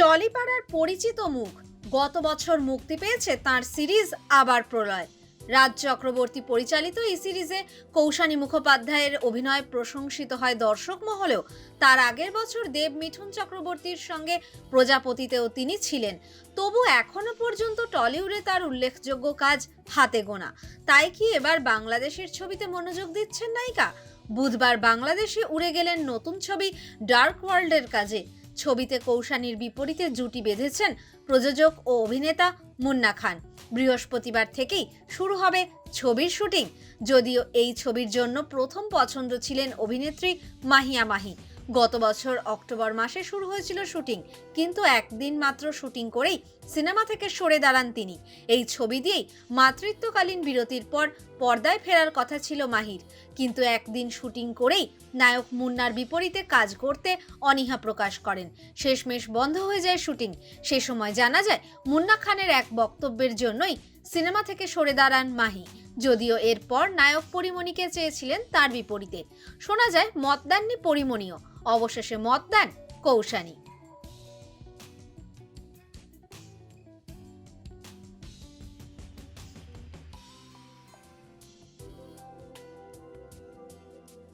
টলিপাড়ার পরিচিত মুখ। গত বছর মুক্তি পেয়েছে তার সিরিজ আবার প্রলয়। রাজ চক্রবর্তী পরিচালিত এই সিরিজে কৌশানী মুখোপাধ্যায়ের অভিনয় প্রশংসিত হয় দর্শক মহলেও। তার আগের বছর দেব মিঠুন চক্রবর্তীর সঙ্গে প্রজাপতিতেও তিনি ছিলেন। তবু এখনও পর্যন্ত টলিউডে তার উল্লেখযোগ্য কাজ হাতে গোনা। তাই কি এবার বাংলাদেশের ছবিতে মনোযোগ দিচ্ছেন নায়িকা? বুধবার বাংলাদেশে উড়ে গেলেন নতুন ছবি ডার্ক ওয়ার্ল্ডের কাজে। ছবিতে কৌশানীর বিপরীতে জুটি বেঁধেছেন প্রযোজক ও অভিনেতা মুন্না খান। বৃহস্পতিবার থেকেই শুরু হবে ছবির শুটিং। যদিও এই ছবির জন্য প্রথম পছন্দ ছিলেন অভিনেত্রী মাহিয়া মাহি। গত বছর অক্টোবর মাসে শুরু হয়েছিল শুটিং, কিন্তু একদিন মাত্র শুটিং করেই সিনেমা থেকে সরে দাঁড়ান তিনি। এই ছবি দিয়েই মাতৃত্বকালীন বিরতির পর পর্দায় ফেরার কথা ছিল মাহির। কিন্তু একদিন শুটিং করেই নায়ক মুন্নার বিপরীতে কাজ করতে অনীহা প্রকাশ করেন। শেষমেশ বন্ধ হয়ে যায় শুটিং। সে সময় জানা যায়, মুন্না খানের এক বক্তব্যের জন্যই সিনেমা থেকে সরে দাঁড়ান মাহি। যদিও এরপর নায়ক পরিমণিকে চেয়েছিলেন তার বিপরীতে। শোনা যায়, মত দেননি পরিমণিও। অবশেষে মত দেন কৌশানী।